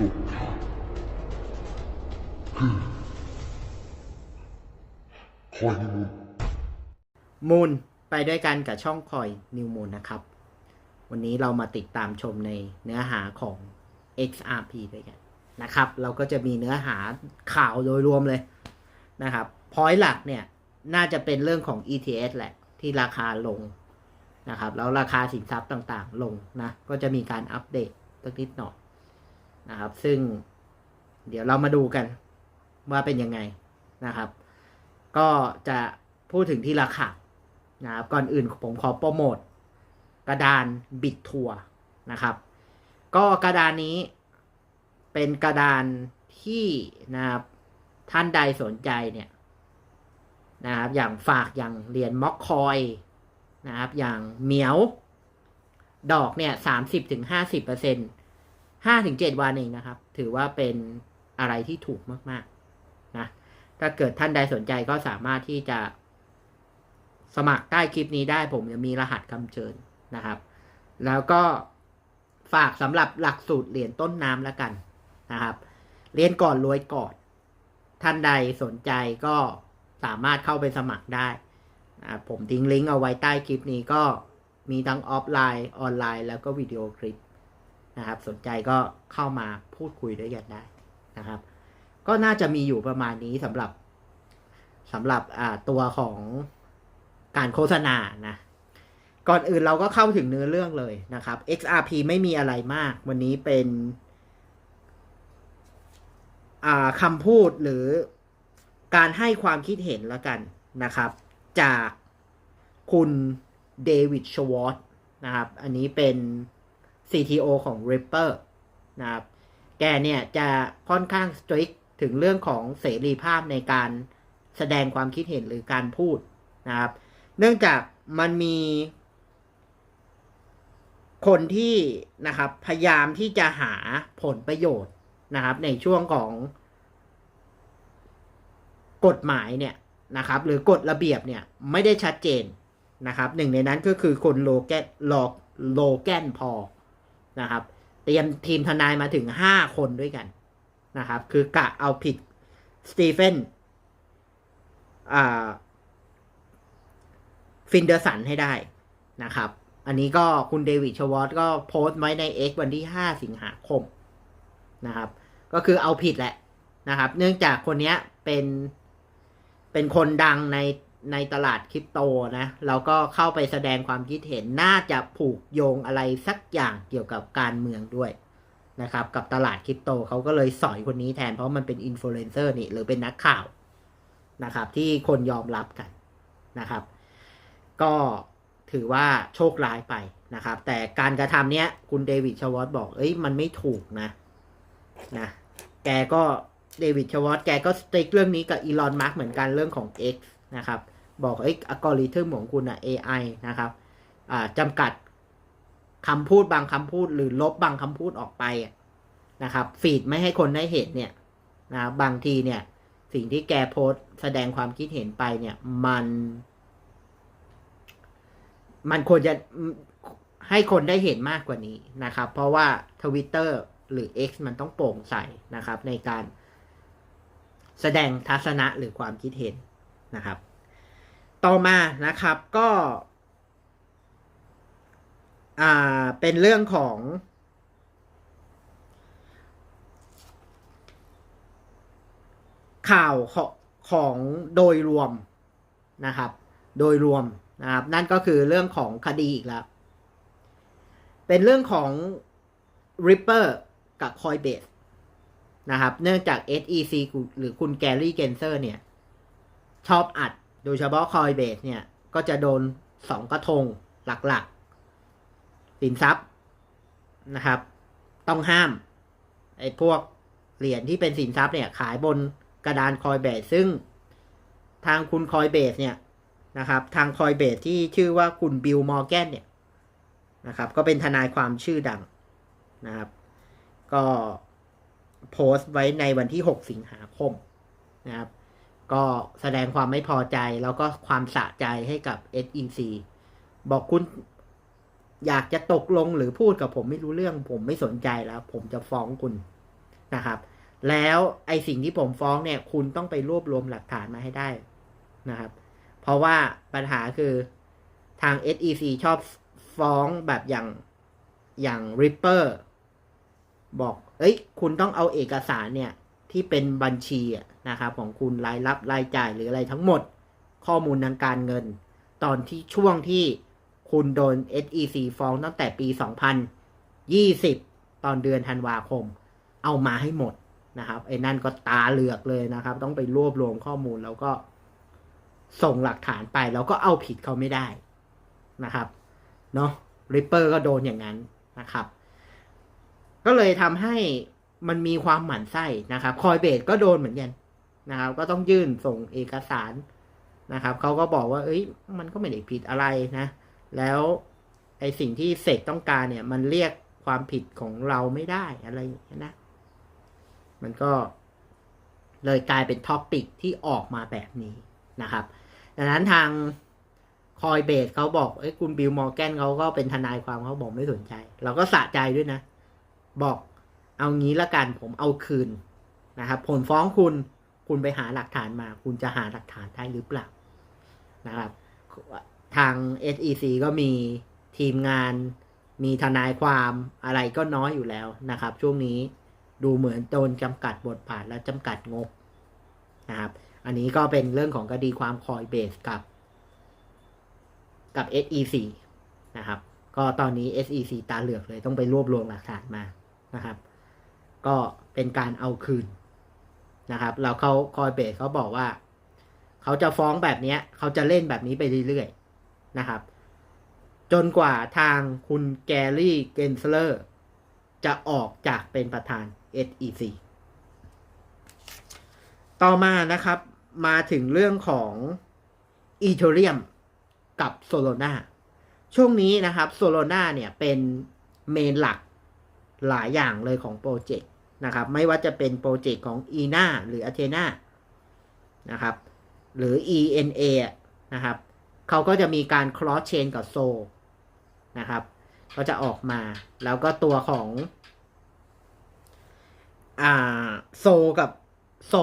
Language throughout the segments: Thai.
สุดคือคอยนิมูลมูลไปด้วยกันกับช่องคอยนิวมูลนะครับ วันนี้เรามาติดตามชมในเนื้อหาของ XRP ด้วยกันนะครับ เราก็จะมีเนื้อหาข่าวโดยรวมเลยนะครับพอยหลักเนี่ยน่าจะเป็นเรื่องของ ETS แหละ ที่ราคาลงนะครับ แล้วราคาสินทรัพย์ต่างๆ ลงนะ ก็จะมีการอัปเดตสักนิดหน่อย นะครับ ซึ่งเดี๋ยวเรามาดูกันว่าเป็นยังไงนะครับ ก็จะพูดถึงที่ราคานะครับ ก่อนอื่นผมขอโปรโมทกระดานบิดทัวร์นะครับ ก็กระดานนี้เป็นกระดานที่นะครับท่านใดสนใจเนี่ยนะครับ อย่างฝากอย่างเหรียญม็อกคอยนะครับ อย่างเหมียว ดอกเนี่ยสามสิบถึงห้าสิบเปอร์เซ็นต์ ห้าถึงเจ็ดวันเองนะครับ ถือว่าเป็นอะไรที่ถูกมากๆนะถ้าเกิดท่านใดสนใจก็สามารถที่จะ สมัครใต้คลิปนี้ได้ผมจะมีรหัสคำเชิญนะครับ แล้วก็ฝากสำหรับหลักสูตรเหรียญต้นน้ำแล้วกันนะครับ เรียนก่อนรวยก่อน ท่านใดสนใจก็สามารถเข้าไปสมัครได้นะผมทิ้งลิงก์เอาไว้ใต้คลิปนี้ก็มีทั้งออฟไลน์ ออนไลน์ แล้วก็วิดีโอคลิป นะครับ สนใจก็เข้ามาพูดคุยด้วยกันได้นะครับ ก็น่าจะมีอยู่ประมาณนี้สำหรับสำหรับตัวของการโฆษณานะก่อนอื่นเราก็เข้าถึงเนื้อเรื่องเลยนะครับ XRP ไม่มีอะไรมาก วันนี้เป็นคำพูดหรือการให้ความคิดเห็นแล้วกันนะครับ จากคุณเดวิดชวอตนะครับ อันนี้เป็น CTO ของ Ripper นะครับ แกเนี่ยจะค่อนข้างสตริกถึงเรื่องของเสรีภาพในการแสดงความคิดเห็นหรือการพูดนะครับ เนื่องจากมันมี คนที่นะครับพยายามที่จะหาผลประโยชน์นะครับ ในช่วงของ กฎหมายเนี่ยนะครับ หรือกฎระเบียบเนี่ยไม่ได้ชัดเจนนะครับ หนึ่งในนั้นก็คือคนโลแกนโลแกนพอ นะครับ เตรียมทีมทนายมาถึงห้าคนด้วยกันนะครับ คือกะเอาผิดสตีเฟนฟินเดอร์สันให้ได้นะครับ อันนี้ก็คุณเดวิดชวอตก็โพสต์ไว้ใน X วันที่ 5 สิงหาคมนะครับ ก็คือเอาผิดแหละนะครับ เนื่องจากคนนี้เป็นเป็นคนดังใน ในตลาดคริปโตนะ เราก็เข้าไปแสดงความคิดเห็นน่าจะผูกโยงอะไรสักอย่างเกี่ยวกับการเมืองด้วยนะครับ กับตลาดคริปโตเขาก็เลยสอยคนนี้แทนเพราะมันเป็นอินฟลูเอนเซอร์นี่หรือเป็นนักข่าวนะครับ ที่คนยอมรับกันนะครับ ก็ถือว่าโชคร้ายไปนะครับ แต่การกระทำเนี้ย คุณเดวิดชวอตบอก เอ้ยมันไม่ถูกนะนะ แกก็เดวิดชวอตแกก็สติ๊กเรื่องนี้กับอีลอนมาร์กเหมือนกันเรื่องของ X นะครับ บอกเอ้อัลกอริทึมของคุณอะ AI นะครับจำกัดคำพูดบางคำพูด หรือลบบางคำพูดออกไปนะครับ ฟีดไม่ให้คนได้เห็นเนี่ยนะบางทีเนี่ย สิ่งที่แกโพสต์แสดงความคิดเห็นไปเนี่ย มัน มันควรจะให้คนได้เห็นมากกว่านี้นะครับ เพราะว่า Twitter หรือ X มันต้องโปร่งใสนะครับ ในการแสดงทัศนะหรือความคิดเห็นนะครับ ต่อมานะครับก็อ่าเป็นเรื่องของ ข่าวของของโดยรวมนะครับ โดยรวมนะครับ นั่นก็คือเรื่องของคดีอีกแล้ว เป็นเรื่องของ Ripper กับ Coinbase นะครับ เนื่องจาก SEC หรือคุณแกรี่เกนเซอร์เนี่ย ชอบอัด โดยเฉพาะ Coinbase เนี่ย ก็จะโดนสองกระทงหลักๆสินทรัพย์นะครับ ต้องห้ามไอ้พวกเหรียญที่เป็นสินทรัพย์เนี่ย ขายบนกระดาน Coinbase ซึ่งทางคุณ Coinbase เนี่ยนะครับ ทาง Coinbase ที่ชื่อว่าคุณบิลมอร์แกนเนี่ยนะครับ ก็เป็นทนายความชื่อดังนะครับ ก็โพสต์ไว้ในวันที่ 6 สิงหาคมนะครับ ก็แสดงความไม่พอใจแล้วก็ความสะใจให้กับ SEC บอกคุณอยากจะตกลงหรือพูดกับผมไม่รู้เรื่อง ผมไม่สนใจแล้ว ผมจะฟ้องคุณนะครับ แล้วไอสิ่งที่ผมฟ้องเนี่ย คุณต้องไปรวบรวมหลักฐานมาให้ได้นะครับ เพราะว่าปัญหาคือทาง SEC ชอบฟ้องแบบอย่างอย่าง Ripper บอก เอ้ย คุณต้องเอาเอกสารเนี่ย ที่เป็นบัญชีนะครับของคุณรายรับรายจ่ายหรืออะไรทั้งหมด ข้อมูลทางการเงิน ตอนที่ช่วงที่คุณโดน SEC ฟ้องตั้งแต่ปี 2020 ตอนเดือนธันวาคม เอามาให้หมดนะครับไอ้นั่นก็ตาเหลือกเลยนะครับ ต้องไปรวบรวมข้อมูลแล้วก็ส่งหลักฐานไปแล้วก็เอาผิดเขาไม่ได้นะครับเนาะริปเปอร์ก็โดนอย่างนั้นนะครับ ก็เลยทำให้ มันมีความหมั่นไส้นะครับ คอยเบสก็โดนเหมือนกันนะครับ ก็ต้องยื่นส่งเอกสารนะครับเขาก็บอกว่า เอ้ย มันก็ไม่ได้ผิดอะไรนะ แล้วไอสิ่งที่เสกต้องการเนี่ย มันเรียกความผิดของเราไม่ได้อะไรอย่างเงี้นะ มันก็เลยกลายเป็นท็อปปิกที่ออกมาแบบนี้นะครับ ดังนั้นทางคอยเบสเขาบอกเอ้ยคุณบิลมอร์แกนเขาก็เป็นทนายความเขาบอกไม่สนใจ เราก็สะใจด้วยนะ บอก เอางี้ละกันผมเอาคืนนะครับผลฟ้องคุณคุณไปหาหลักฐานมา คุณจะหาหลักฐานได้หรือเปล่านะครับทาง SEC ก็มีทีมงานมีทนายความอะไรก็น้อยอยู่แล้วนะครับ ช่วงนี้ดูเหมือนโดนจำกัดบทบาทและจำกัดงบนะครับ อันนี้ก็เป็นเรื่องของคดีความคอยเบสกับ กับ SEC นะครับ ก็ตอนนี้ SEC ตาเหลือกเลยต้องไปรวบรวมหลักฐานมานะครับ ก็เป็นการเอาคืนนะครับแล้วเขาคอยเบสเขาบอกว่า เขาจะฟ้องแบบนี้เขาจะเล่นแบบนี้ไปเรื่อยๆนะครับ จนกว่าทางคุณแกรี่เกนเซอร์จะออกจากเป็นประธาน SEC ต่อมานะครับมาถึงเรื่องของอีเทเรียมกับโซโลนาช่วงนี้นะครับโซโลนาเนี่ยเป็นเมนหลัก หลายอย่างเลยของโปรเจกต์นะครับ ไม่ว่าจะเป็นโปรเจกต์ของ ENA หรือ Athena นะครับ หรือ ENA นะครับ เขาก็จะมีการ cross chain กับโซนะครับ ก็จะออกมา แล้วก็ตัวของอ่าโซกับโซ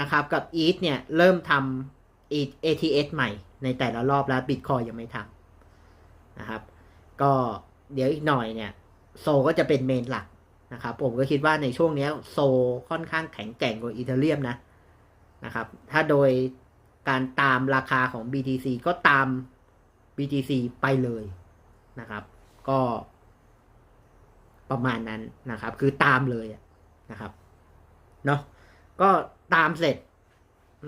นะครับกับ ETH เนี่ย เริ่มทำ ATS ใหม่ในแต่ละรอบแล้ว Bitcoin ยังไม่ทำนะครับ ก็เดี๋ยวอีกหน่อยเนี่ย โซก็จะเป็นเมนหลักนะครับ ผมก็คิดว่าในช่วงนี้โซค่อนข้างแข็งแกร่งกว่าอีเทเรียมนะนะครับ ถ้าโดยการตามราคาของ BTC ก็ตาม BTC ไปเลยนะครับ ก็ประมาณนั้นนะครับ คือตามเลยนะครับเนาะก็ตามเสร็จ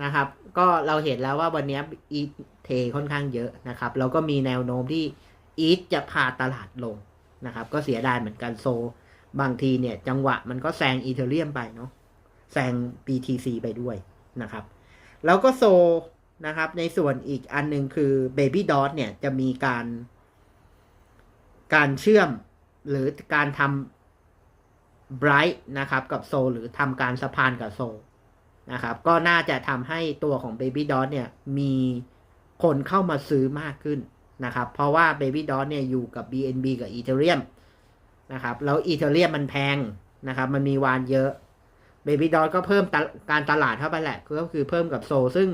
นะครับ ก็เราเห็นแล้วว่าวันนี้อีเทค่อนข้างเยอะนะครับแล้วก็มีแนวโน้มที่อีทจะพาตลาดลง นะครับ ก็เสียดายเหมือนกันโซ บางทีเนี่ย จังหวะมันก็แซงอีเทเรียมไปเนาะแซง BTC ไปด้วยนะครับ แล้วก็โซนะครับ ในส่วนอีกอันหนึ่งคือ Baby Dot เนี่ยจะมีการ การเชื่อมหรือการทำ Bright นะครับ กับโซหรือทำการสะพานกับโซนะครับ ก็น่าจะทำให้ตัวของ Baby Dot เนี่ยมีคนเข้ามาซื้อมากขึ้น นะครับ เพราะว่า Baby Dot เนี่ยอยู่กับ BNB กับ Ethereum นะครับ แล้ว Ethereum มันแพงนะครับ มันมีวานเยอะ Baby Dot ก็เพิ่มการตลาดเข้าไปแหละ ก็คือเพิ่มกับโซ ซึ่ง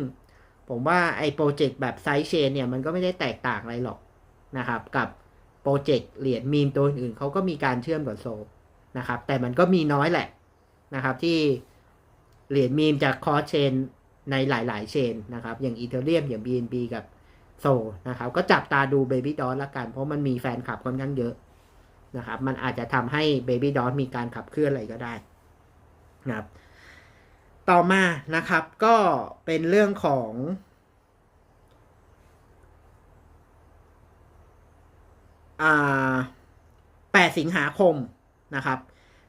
ผมว่าไอ้โปรเจกต์แบบไซเชนเนี่ยมันก็ไม่ได้แตกต่างอะไรหรอกนะครับ กับโปรเจกต์เหรียญมีมตัวอื่นเขาก็มีการเชื่อมกับโซนะครับ แต่มันก็มีน้อยแหละนะครับที่เหรียญมีมจะคอเชนในหลาย ๆ เชนนะครับ อย่างอีเทเรียมอย่าง BNB กับ โซนะครับ ก็จับตาดู Baby Dot ละกัน เพราะมันมีแฟนคลับค่อนข้างเยอะนะครับ มันอาจจะทำให้ Baby Dot มีการขับเคลื่อนอะไรก็ได้นะครับ ต่อมานะครับก็เป็นเรื่องของอ่า8สิงหาคมนะครับ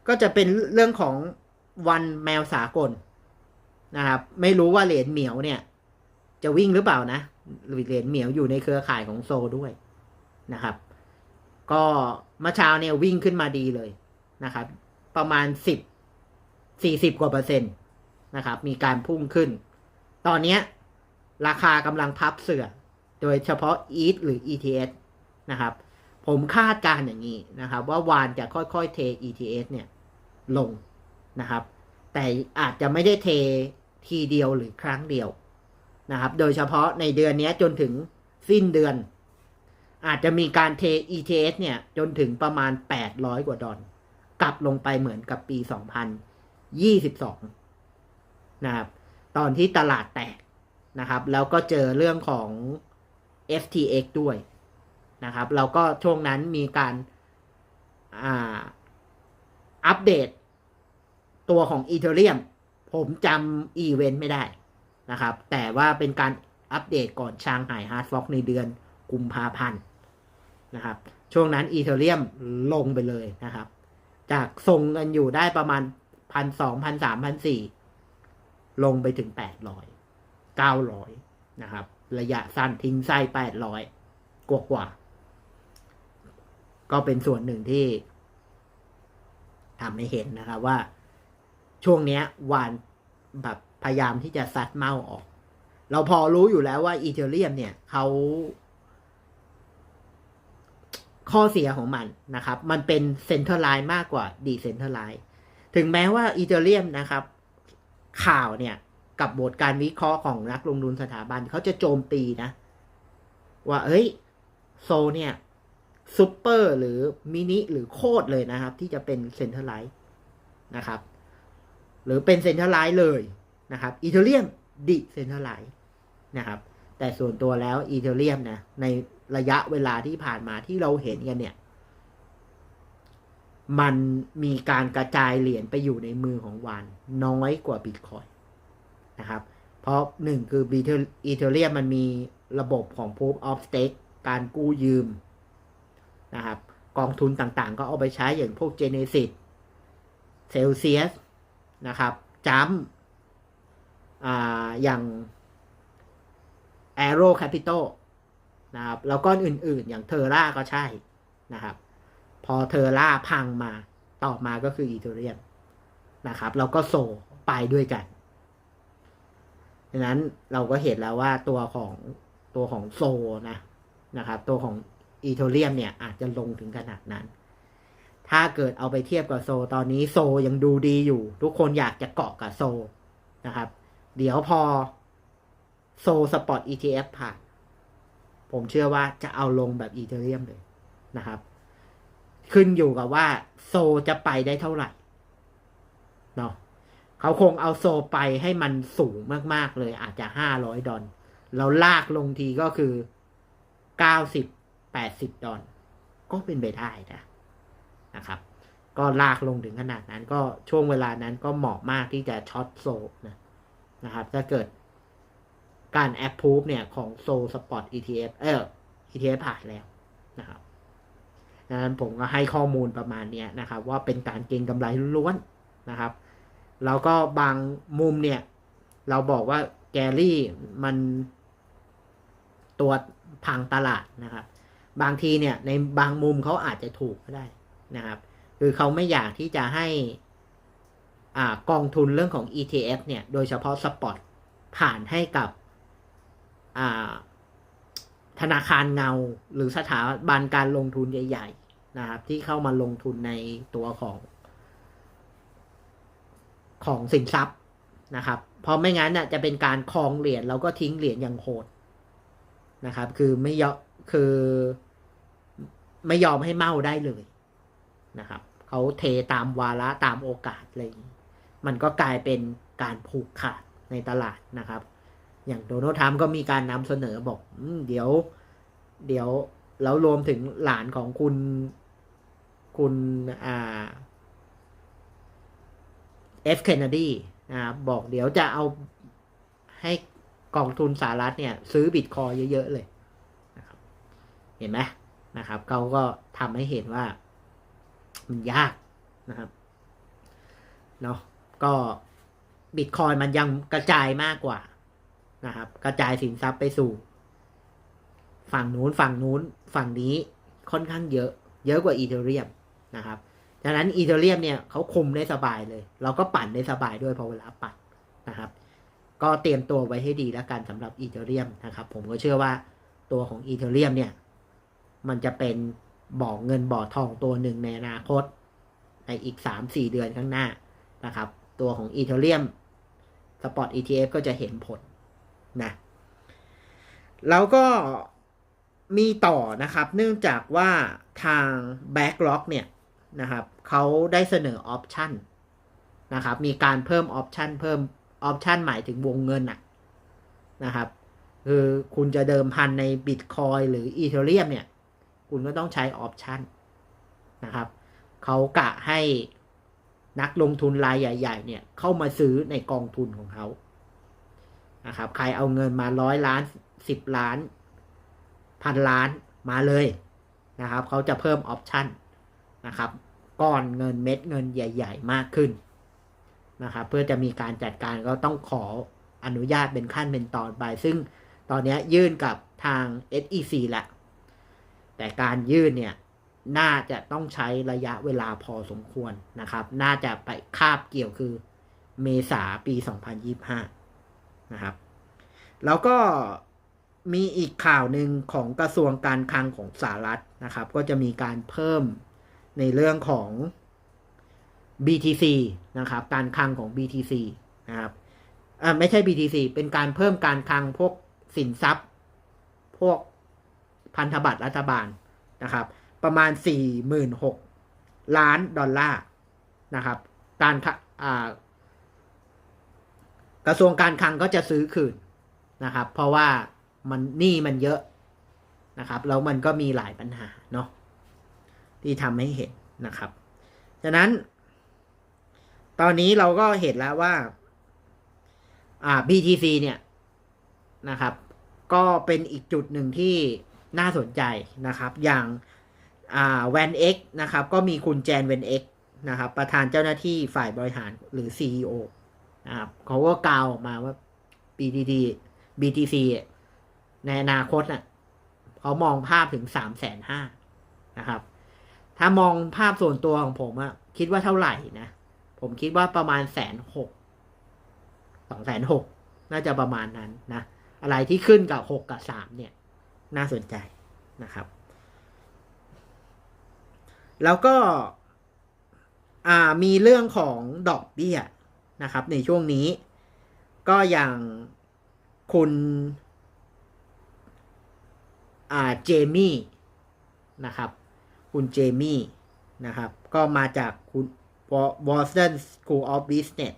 ก็จะเป็นเรื่องของวันแมวสากลนะครับ ไม่รู้ว่าเหรียญเหมียวเนี่ย จะวิ่งหรือเปล่านะ เหรียญเหมียวอยู่ในเครือข่ายของโซด้วยนะครับ ก็เมื่อเช้าเนี่ยวิ่งขึ้นมาดีเลยนะครับ ประมาณสิบสี่สิบกว่าเปอร์เซ็นต์นะครับ มีการพุ่งขึ้น ตอนนี้ราคากำลังพับเสือโดยเฉพาะ ETH หรือ ETS นะครับ ผมคาดการอย่างนี้นะครับ ว่าวานจะค่อยๆเท ETS เนี่ยลงนะครับ แต่อาจจะไม่ได้เททีเดียวหรือครั้งเดียว นะครับ โดยเฉพาะในเดือนนี้จนถึงสิ้นเดือน อาจจะมีการเท ETS เนี่ย จนถึงประมาณ 800 กว่าดอลกลับลงไปเหมือนกับปี 2022 นะครับ ตอนที่ตลาดแตกนะครับ แล้วก็เจอเรื่องของ FTX ด้วยนะครับแล้วก็ช่วงนั้นมีการอัปเดตตัวของอีเทเรียม ผมจำอีเวนต์ไม่ได้ นะครับ แต่ว่าเป็นการอัปเดตก่อนชางหายฮาร์ดฟ็อกในเดือนกุมภาพันธ์นะครับ ช่วงนั้นอีเทเรียมลงไปเลยนะครับ จากทรงกันอยู่ได้ประมาณพันสองพันสามพันสี่ลงไปถึงแปดร้อยเก้าร้อยนะครับ ระยะสั้นทิ้งไส้แปดร้อยกว่ากว่า ก็เป็นส่วนหนึ่งที่ทำให้เห็นนะครับว่าช่วงเนี้ยวานแบบ พยายามที่จะซัดเมาออก เราพอรู้อยู่แล้วว่าอีเทเรียมเนี่ยเขาข้อเสียของมันนะครับ มันเป็นเซ็นเตอร์ไลน์มากกว่าดีเซ็นเตอร์ไลน์ถึงแม้ว่าอีเทเรียมนะครับ ข่าวเนี่ย กับบทการวิเคราะห์ของนักลงทุนสถาบันเขาจะโจมตีนะ ว่าเฮ้ย โซเนี่ยซูเปอร์หรือมินิหรือโคตรเลยนะครับ ที่จะเป็นเซ็นเตอร์ไลท์นะครับ หรือเป็นเซ็นเตอร์ไลท์เลย นะครับอีเทเรียมดิเซนเตอร์ไลท์นะครับ แต่ส่วนตัวแล้วอีเทเรียมนะในระยะเวลาที่ผ่านมาที่เราเห็นกันเนี่ยมันมีการกระจายเหรียญไปอยู่ในมือของวานน้อยกว่าบิตคอยนะครับ เพราะหนึ่งคือบีเทอีเทเรียมมันมีระบบของ Proof of Stake การกู้ยืมนะครับ กองทุนต่างๆ ก็เอาไปใช้อย่างพวก Genesis Celsius นะครับจัม อย่าง Aero Capital นะครับแล้วก็อื่นๆ อย่างเทอร่าก็ใช่นะครับ พอเทอร่าพังมาต่อมาก็คืออีเทเรียมนะครับ แล้วก็โซไปด้วยกันดังนั้นเราก็เห็นแล้วว่าตัวของตัวของโซนะนะครับ ตัวของอีเทเรียมเนี่ยอาจจะลงถึงขนาดนั้น ถ้าเกิดเอาไปเทียบกับโซ ตอนนี้โซยังดูดีอยู่ ทุกคนอยากจะเกาะกับโซนะครับ เดี๋ยวพอโซสปอร์ต ETF ผ่านผมเชื่อว่าจะเอาลงแบบอีเทเรียมเลยนะครับ ขึ้นอยู่กับว่าโซจะไปได้เท่าไหร่เนาะเขาคงเอาโซไปให้มันสูงมาก ๆ เลยอาจจะห้าร้อยดอลแล้วลากลงทีก็คือเก้าสิบแปดสิบดอลก็เป็นไปได้นะนะครับ ก็ลากลงถึงขนาดนั้นก็ช่วงเวลานั้นก็เหมาะมากที่จะช็อตโซนะ นะครับถ้าเกิดการแอปพูฟเนี่ยของโซลสปอต ETF เออ ETF ผ่านแล้วนะครับดังนั้นผมก็ให้ข้อมูลประมาณนี้นะครับ ว่าเป็นการเก็งกำไรล้วนนะครับ แล้วก็บางมุมเนี่ย เราบอกว่าแกรี่มันตัวพังตลาดนะครับ บางทีเนี่ยในบางมุมเขาอาจจะถูกก็ได้นะครับ คือเขาไม่อยากที่จะให้ อกองทุนเรื่องของ ETF เนี่ยโดยเฉพาะสปอตผ่านให้กับธนาคารเงาหรือสถาบันการลงทุนใหญ่ ๆ นะครับ ที่เข้ามาลงทุนในตัวของ ของสินทรัพย์นะครับ เพราะไม่งั้นน่ะจะเป็นการคลองเหรียญแล้วก็ทิ้งเหรียญอย่างโหดนะครับ คือไม่ยอมคือไม่ยอมให้เมาได้เลยนะครับ เขาเทตามวาระตามโอกาสเลย มันก็กลายเป็นการผูกขาดในตลาดนะครับ อย่างโดนัลด์ทรัมป์ก็มีการนำเสนอบอกอเดี๋ยว เดี๋ยวแล้วรวมถึงหลานของคุณคุณอ่าเอฟเคนเนดีนะครับบอกเดี๋ยวจะเอาให้กองทุนสหรัฐเนี่ย ซื้อบิตคอยเยอะ ๆ เลยนะครับ เห็นไหมนะครับเขาก็ทำให้เห็นว่า มันยากนะครับ เนาะ ก็บิตคอยมันยังกระจายมากกว่านะครับ กระจายสินทรัพย์ไปสู่ ฝั่งนู้นฝั่งนู้นฝั่งนี้ค่อนข้างเยอะ เยอะกว่าอีเทเรียมนะครับดังนั้นอีเทเรียมเนี่ยเขาคุมได้สบายเลย เราก็ปั่นได้สบายด้วยพอเวลาปั่นนะครับ ก็เตรียมตัวไว้ให้ดีแล้วกันสำหรับอีเทเรียมนะครับ ผมก็เชื่อว่าตัวของอีเทเรียมเนี่ย มันจะเป็นบ่อเงินบ่อทองตัวหนึ่งในอนาคต ในอีกสามสี่เดือนข้างหน้านะครับ ตัวของอีเทเรียมสปอร์ต ETF ก็จะเห็นผลนะแล้วก็มีต่อนะครับ เนื่องจากว่าทาง Backlog เนี่ยนะครับเขาได้เสนอออปชันนะครับ มีการเพิ่มออปชันเพิ่มออปชันหมายถึงวงเงินอะนะครับ คือคุณจะเดิมพันในบิตคอยหรืออีเทเรียมเนี่ย คุณก็ต้องใช้ออปชันนะครับ เขากะให้ นักลงทุนรายใหญ่ ๆ เนี่ยเข้ามาซื้อในกองทุนของเขานะครับ ใครเอาเงินมาร้อยล้านสิบล้านพันล้านมาเลยนะครับ เขาจะเพิ่มออปชันนะครับก้อนเงินเม็ดเงินใหญ่ ๆ มากขึ้นนะครับเพื่อจะมีการจัดการก็ต้องขออนุญาตเป็นขั้นเป็นตอนไป ซึ่งตอนนี้ยื่นกับทาง SEC แหละแต่การยื่นเนี่ย น่าจะต้องใช้ระยะเวลาพอสมควรนะครับ น่าจะไปคาบเกี่ยวคือเมษาปี 2025 นะครับ แล้วก็มีอีกข่าวหนึ่งของกระทรวงการคลังของสหรัฐนะครับ ก็จะมีการเพิ่มในเรื่องของ BTC นะครับ การคลังของ BTC นะครับอ่าไม่ใช่ BTC เป็นการเพิ่มการคลังพวกสินทรัพย์ พวกพันธบัตรรัฐบาลนะครับ ประมาณ 46 ล้านดอลลาร์นะครับ การกระทรวงการคลังก็จะซื้อคืนนะครับ เพราะว่ามันหนี้มันเยอะนะครับ แล้วมันก็มีหลายปัญหาเนาะที่ทำให้เห็นนะครับ ฉะนั้น ตอนนี้เราก็เห็นแล้วว่าอ่า BTC เนี่ยนะครับ ก็เป็นอีกจุดหนึ่งที่น่าสนใจนะครับ อย่าง แวนเอ็กนะครับก็มีคุณแจนเวนเอ็กนะครับประธานเจ้าหน้าที่ฝ่ายบริหารหรือ CEO นะครับเขาก็กล่าวออกมาว่า BTC BTC ในอนาคตน่ะเขามองภาพถึงสามแสนห้านะครับ ถ้ามองภาพส่วนตัวของผมอะคิดว่าเท่าไหร่นะ ผมคิดว่าประมาณแสนหกสองแสนหกน่าจะประมาณนั้นนะ อะไรที่ขึ้นกับหกกับสามเนี่ย น่าสนใจนะครับ แล้วก็มีเรื่องของดอกเบี้ยนะครับในช่วงนี้ ก็อย่างคุณเจมี่นะครับ คุณเจมี่นะครับ ก็มาจากคุณ Boston School of Business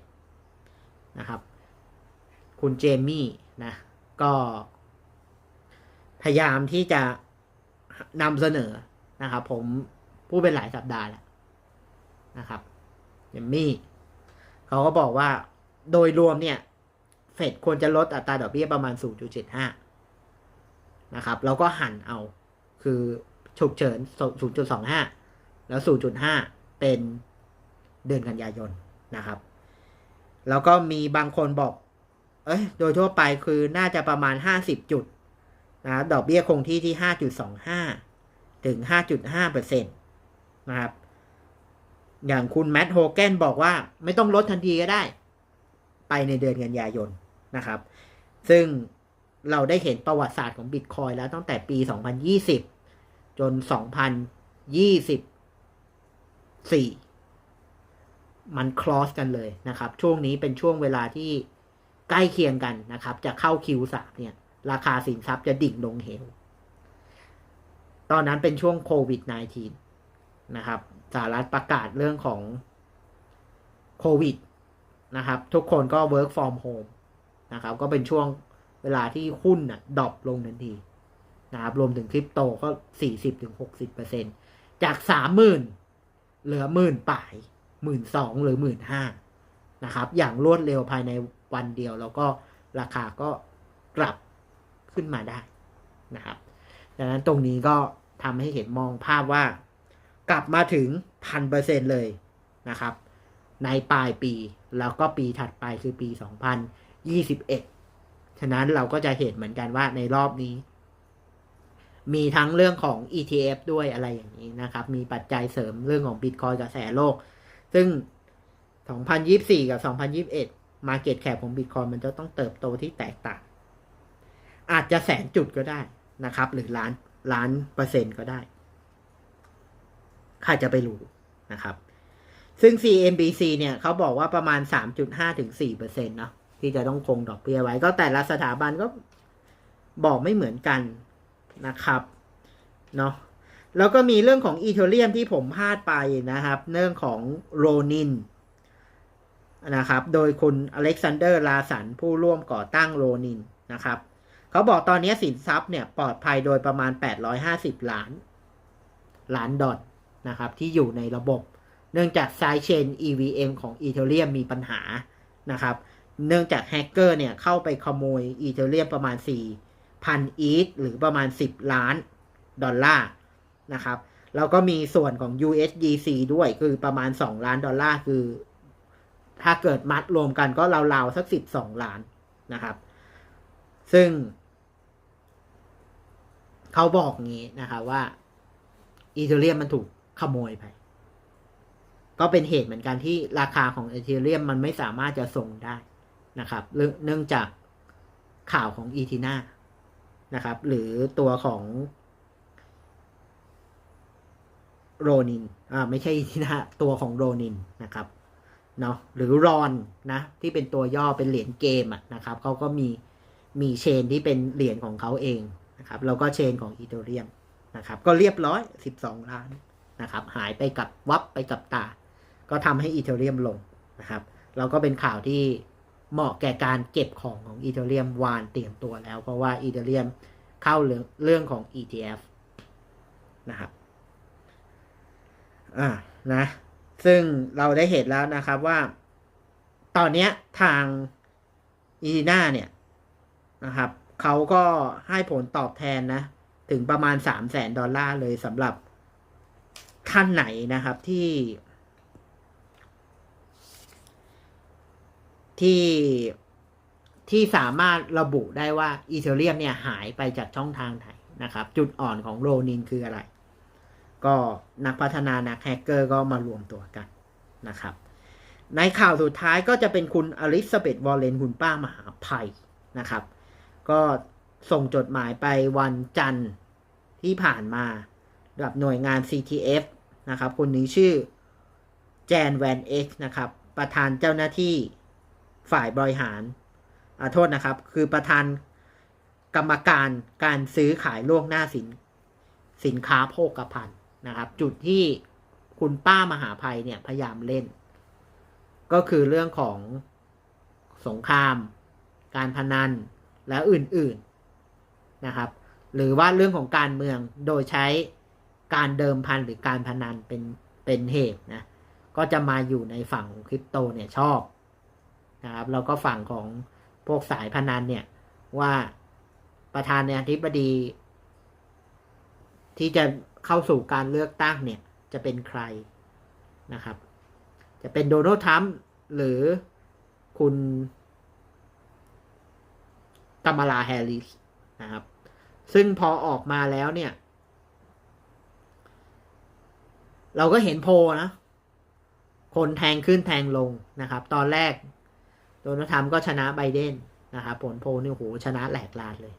นะครับ คุณเจมี่นะ ก็พยายามที่จะนำเสนอนะครับผม พูดเป็นหลายสัปดาห์แล้วนะครับเจมี่เขาก็บอกว่าโดยรวมเนี่ย เฟดควรจะลดอัตราดอกเบี้ยประมาณ 0.75 นะครับ แล้วก็หันเอาคือฉุกเฉิน 0.25 แล้ว 0.5 เป็นเดือนกันยายนนะครับ แล้วก็มีบางคนบอก เอ้ย โดยทั่วไปคือน่าจะประมาณ 50 จุดนะ ดอกเบี้ยคงที่ที่ 5.25 ถึง 5.5เปอร์เซ็นต์ นะครับ อย่างคุณแมทโฮแกนบอกว่าไม่ต้องลดทันทีก็ได้ ไปในเดือนกันยายนนะครับ ซึ่งเราได้เห็นประวัติศาสตร์ของบิตคอยแล้วตั้งแต่ปี 2020 จน 2024 มันคลอสกันเลยนะครับ ช่วงนี้เป็นช่วงเวลาที่ใกล้เคียงกันนะครับ จะเข้า Q3 เนี่ย ราคาสินทรัพย์จะดิ่งลงเหว ตอนนั้นเป็นช่วงโควิด -19 นะครับสหรัฐประกาศเรื่องของโควิดนะครับ ทุกคนก็ work from home นะครับ ก็เป็นช่วงเวลาที่หุ้นน่ะดรอปลงทันทีนะครับ รวมถึงคริปโตก็ 40-60%จาก30,000เหลือหมื่นป่ายหมื่นสองหรือหมื่นห้านะครับ อย่างรวดเร็วภายในวันเดียว แล้วก็ราคาก็กลับขึ้นมาได้นะครับ ดังนั้นตรงนี้ก็ทำให้เห็นมองภาพว่า กลับมาถึงพันเปอร์เซ็นเลยนะครับ ในปลายปีแล้วก็ปีถัดไปคือปี 2021 ฉะนั้นเราก็จะเห็นเหมือนกันว่าในรอบนี้ มีทั้งเรื่องของ ETF ด้วยอะไรอย่างนี้นะครับ มีปัจจัยเสริมเรื่องของ Bitcoin กระแสโลก ซึ่ง 2024 กับ 2021 Market Cap ของ Bitcoin มันจะต้องเติบโตที่แตกต่าง อาจจะแสนจุดก็ได้นะครับ หรือล้านล้านเปอร์เซ็นต์ก็ได้ ใครจะไปรู้นะครับ ซึ่ง CNBC เนี่ยเขาบอกว่าประมาณ 3.5ถึง4เปอร์เซ็นต์เนาะที่จะต้องคงดอกเบี้ยไว้ ก็แต่ละสถาบันก็บอกไม่เหมือนกันนะครับเนาะแล้วก็มีเรื่องของอีเทเรียมที่ผมพลาดไปนะครับ เรื่องของโรนินนะครับ โดยคุณอเล็กซานเดอร์ลาสันผู้ร่วมก่อตั้งโรนินนะครับเขาบอกตอนนี้สินทรัพย์เนี่ยปลอดภัยโดยประมาณ 850 ล้าน ล้านดอล นะครับที่อยู่ในระบบ เนื่องจากไซเชน EVM ของอีเทเรียมมีปัญหานะครับเนื่องจากแฮกเกอร์เนี่ยเข้าไปขโมยอีเทเรียมประมาณ 4,000 อีทหรือประมาณ 10 ล้านดอลลาร์นะครับแล้วก็มีส่วนของ USDC ด้วยคือประมาณ 2 ล้านดอลลาร์คือ ถ้าเกิดมัดรวมกันก็ราวๆสัก 12 ล้านนะครับ ซึ่ง เขาบอกงี้นะครับว่าอีเทเรียมมันถูก ขโมยไป ก็เป็นเหตุเหมือนกันที่ราคาของอีเทเรียมมันไม่สามารถจะส่งได้นะครับ เนื่องจากข่าวของอีทีนานะครับ หรือตัวของโรนิน อ่า ไม่ใช่ที่นะตัวของโรนินนะครับ เนาะ หรือรอนนะ ที่เป็นตัวย่อเป็นเหรียญเกมอะนะครับ เขาก็มี มีเชนที่เป็นเหรียญของเขาเองนะครับ แล้วก็เชนของอีเทเรียมนะครับ ก็เรียบร้อย 12 ล้าน นะครับ หายไปกับวับไปกับตา ก็ทำให้อีเทเรียมลงนะครับแล้วก็เป็นข่าวที่เหมาะแก่การเก็บของของอีเทเรียมวานเตรียมตัวแล้ว เพราะว่าอีเทเรียมเข้าเรื่องเรื่องของ ETF นะครับ อ่า นะ ซึ่งเราได้เห็นแล้วนะครับว่า ตอนนี้ทางอีน่าเนี่ยนะครับ เขาก็ให้ผลตอบแทนนะ ถึงประมาณสามแสนดอลลาร์เลยสำหรับ ท่านไหนนะครับที่ ที่ที่สามารถระบุได้ว่าอีเทเรียมเนี่ยหายไปจากช่องทางไหนนะครับ จุดอ่อนของโรนินคืออะไร ก็นักพัฒนานักแฮกเกอร์ก็มารวมตัวกันนะครับ ในข่าวสุดท้ายก็จะเป็นคุณอลิซาเบธวอลเลนคุณป้ามหาภัยนะครับ ก็ส่งจดหมายไปวันจันทร์ที่ผ่านมากับหน่วยงาน CTF นะครับ คนนี้ชื่อแจนแวนเอ็กนะครับ ประธานเจ้าหน้าที่ฝ่ายบริหารอาโทษนะครับ คือประธานกรรมการการซื้อขายล่วงหน้าสิน สินค้าโภคภัณฑ์นะครับ จุดที่คุณป้ามหาภัยเนี่ยพยายามเล่น ก็คือเรื่องของสงคราม การพนันและอื่นๆนะครับ หรือว่าเรื่องของการเมืองโดยใช้ การเดิมพันหรือการพนันเป็นเป็นเหตุนะก็จะมาอยู่ในฝั่งของคริปโตเนี่ยชอบนะครับแล้วก็ฝั่งของพวกสายพนันเนี่ยว่าประธานเนี่ยธิบดี ที่จะเข้าสู่การเลือกตั้งเนี่ยจะเป็นใครนะครับ จะเป็นโดนัลด์ทรัมป์หรือคุณกัมมาลาแฮร์ริสนะครับ ซึ่งพอออกมาแล้วเนี่ย เราก็เห็นโพนะ คนแทงขึ้นแทงลงนะครับ ตอนแรกโดนัลด์ทรัมป์ก็ชนะไบเดนนะครับผลโพนี่โหชนะแหลกลานเลย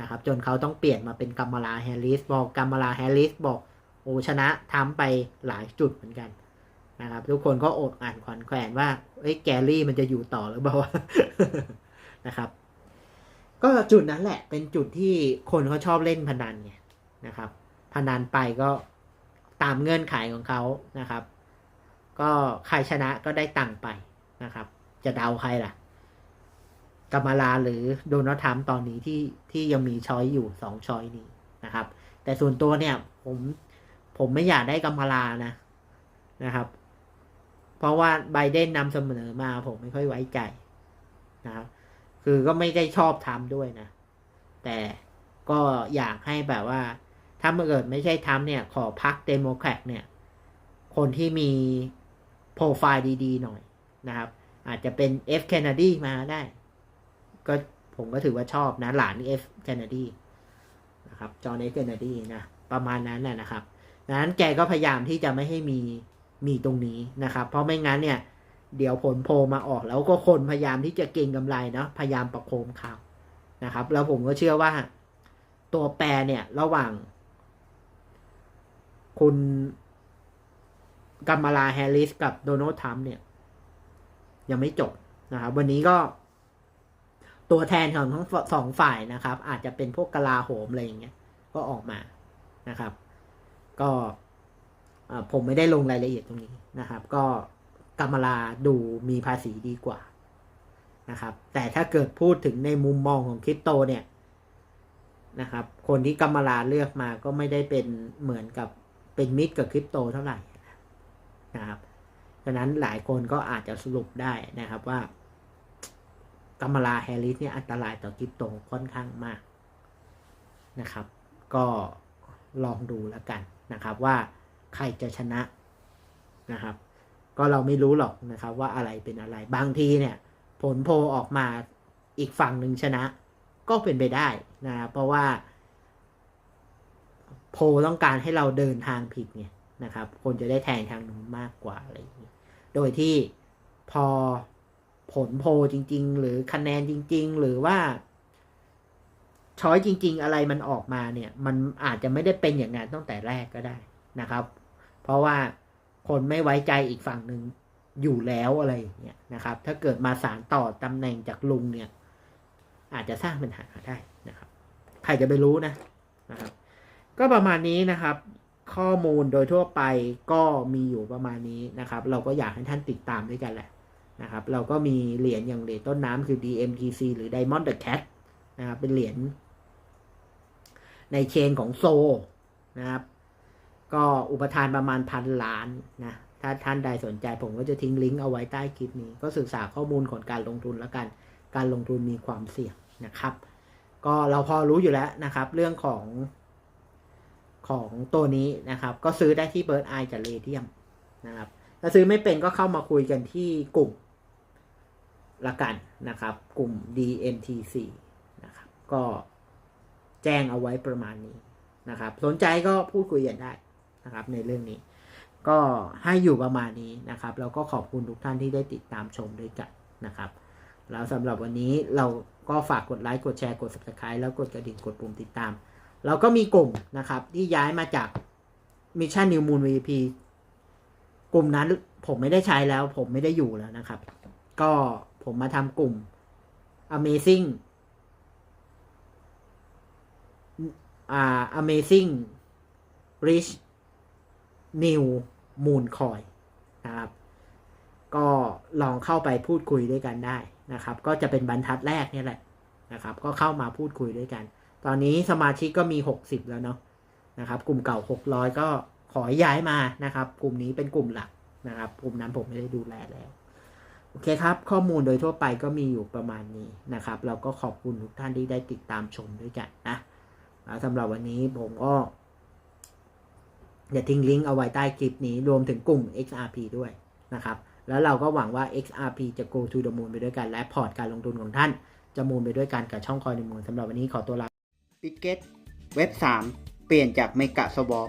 นะครับ จนเขาต้องเปลี่ยนมาเป็นกัมมาลาแฮร์ริสบอกกัมมาลาแฮร์ริสบอกโอ้ชนะทำไปหลายจุดเหมือนกันนะครับ ทุกคนก็อดอ่านขวัญแขวนว่าเอ้ยแกลลี่มันจะอยู่ต่อหรือเปล่านะครับ ก็จุดนั้นแหละเป็นจุดที่คนเขาชอบเล่นพนันไงนะครับ พนันไปก็ ตามเงื่อนไขของเขานะครับ ก็ใครชนะก็ได้ตังค์ไปนะครับ จะเดาใครล่ะกามาลาหรือโดนัลด์ทรัมป์ตอนนี้ที่ที่ยังมีช้อยอยู่สองช้อยนี้นะครับ แต่ส่วนตัวเนี่ยผมผมไม่อยากได้กามาลานะนะครับ เพราะว่าไบเดนนำเสนอมาผมไม่ค่อยไว้ใจนะครับคือก็ไม่ได้ชอบทำด้วยนะ แต่ก็อยากให้แบบว่า ถ้าเมื่อเกิดไม่ใช่ทำเนี่ย ขอพักเดโมแครตเนี่ย คนที่มีโปรไฟล์ดี ๆ หน่อยนะครับ อาจจะเป็นเอฟเคนเนดีมาได้ ก็ผมก็ถือว่าชอบนะ หลานเอฟเคนเนดีนะครับ จอห์นเอฟเคนเนดีนะ ประมาณนั้นแหละนะครับดังนั้นแกก็พยายามที่จะไม่ให้มีมีตรงนี้นะครับ เพราะไม่งั้นเนี่ย เดี๋ยวผลโพมาออกแล้วก็คนพยายามที่จะเก็งกำไรเนาะพยายามประโคมข่าวนะครับ แล้วผมก็เชื่อว่าตัวแปรเนี่ยระหว่าง คุณกัมมาลาแฮร์ริสกับโดนัลด์ทรัมป์เนี่ย ยังไม่จบนะครับ วันนี้ก็ตัวแทนของทั้งสองฝ่ายนะครับ อาจจะเป็นพวกกลาโหมอะไรอย่างเงี้ยก็ออกมานะครับ ก็ผมไม่ได้ลงรายละเอียดตรงนี้นะครับ ก็กัมมาลาดูมีภาษีดีกว่านะครับ แต่ถ้าเกิดพูดถึงในมุมมองของคริปโตเนี่ยนะครับ คนที่กัมมาลาเลือกมาก็ไม่ได้เป็นเหมือนกับ เป็นมิตรกับคริปโตเท่าไหร่นะครับดังนั้นหลายคนก็อาจจะสรุปได้นะครับว่ากัมมาลาแฮร์ริสเนี่ยอันตรายต่อคริปโตค่อนข้างมากนะครับ ก็ลองดูแล้วกันนะครับว่าใครจะชนะนะครับ ก็เราไม่รู้หรอกนะครับว่าอะไรเป็นอะไรบางทีเนี่ย ผลโพออกมาอีกฝั่งหนึ่งชนะก็เป็นไปได้นะครับเพราะว่า โพลต้องการให้เราเดินทางผิดไงนะครับ คนจะได้แทงทางนู้นมากกว่าอะไรอย่างนี้โดยที่พอผลโพลจริง ๆ หรือคะแนนจริง ๆ หรือว่าช้อยจริง ๆ อะไรมันออกมาเนี่ย มันอาจจะไม่ได้เป็นอย่างนั้นตั้งแต่แรกก็ได้นะครับ เพราะว่าคนไม่ไว้ใจอีกฝั่งหนึ่งอยู่แล้วอะไรอย่างเงี้ยนะครับ ถ้าเกิดมาสารต่อตำแหน่งจากลุงเนี่ย อาจจะสร้างปัญหาได้นะครับ ใครจะไปรู้นะนะครับ ก็ประมาณนี้นะครับ ข้อมูลโดยทั่วไปก็มีอยู่ประมาณนี้นะครับ เราก็อยากให้ท่านติดตามด้วยกันแหละนะครับ เราก็มีเหรียญอย่างเหรียญต้นน้ำคือ DMTC หรือ Diamond the Cat นะครับ เป็นเหรียญในเชนของโซนะครับ ก็อุปทานประมาณพันล้านนะถ้าท่านใดสนใจผมก็จะทิ้งลิงก์เอาไว้ใต้คลิปนี้ ก็ศึกษาข้อมูลของการลงทุนแล้วกัน การลงทุนมีความเสี่ยงนะครับ ก็เราพอรู้อยู่แล้วนะครับ เรื่องของ ของตัวนี้นะครับ ก็ซื้อได้ที่เบิร์ดไอกับเรเดียมนะครับถ้าซื้อไม่เป็นก็เข้ามาคุยกันที่กลุ่มละกันนะครับ กลุ่ม DMTC นะครับ ก็แจ้งเอาไว้ประมาณนี้นะครับ สนใจก็พูดคุยกันได้นะครับ ในเรื่องนี้ ก็ให้อยู่ประมาณนี้นะครับ แล้วก็ขอบคุณทุกท่านที่ได้ติดตามชมด้วยกันนะครับ แล้วสำหรับวันนี้เราก็ฝากกดไลค์ กดแชร์ กด subscribe แล้วกดกระดิ่ง กดปุ่มติดตาม เราก็มีกลุ่มนะครับ ที่ย้ายมาจาก Mission New Moon VP กลุ่มนั้นผมไม่ได้ใช้แล้ว ผมไม่ได้อยู่แล้วนะครับ ก็ผมมาทำกลุ่ม Amazing อ่า Amazing Rich New Moon Coin นะครับ ก็ลองเข้าไปพูดคุยด้วยกันได้นะครับ ก็จะเป็นบรรทัดแรกนี่แหละนะครับ ก็เข้ามาพูดคุยด้วยกัน ตอนนี้สมาชิกก็มี 60 แล้วเนาะนะครับ กลุ่มเก่า 600 ก็ขอย้ายมานะครับ กลุ่มนี้เป็นกลุ่มหลักนะครับ กลุ่มนั้นผมไม่ได้ดูแลแล้ว โอเคครับ ข้อมูลโดยทั่วไปก็มีอยู่ประมาณนี้นะครับ เราก็ขอบคุณทุกท่านที่ได้ติดตามชมด้วยกันนะสำหรับวันนี้ผมก็อย่าทิ้งลิงก์เอาไว้ใต้คลิปนี้รวมถึงกลุ่ม XRP ด้วยนะครับ แล้วเราก็หวังว่า XRP จะ go to the moon ไปด้วยกัน และพอร์ตการลงทุนของท่านจะมูลไปด้วยกันกับช่องคอยในมูลสำหรับวันนี้ขอตัวลา บิตเกตเว็บ 3 เปลี่ยนจากเมกะสวอป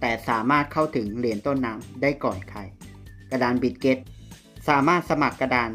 แต่สามารถเข้าถึงเหรียญต้นน้ำได้ก่อนใคร กระดานบิตเกตสามารถสมัครกระดาน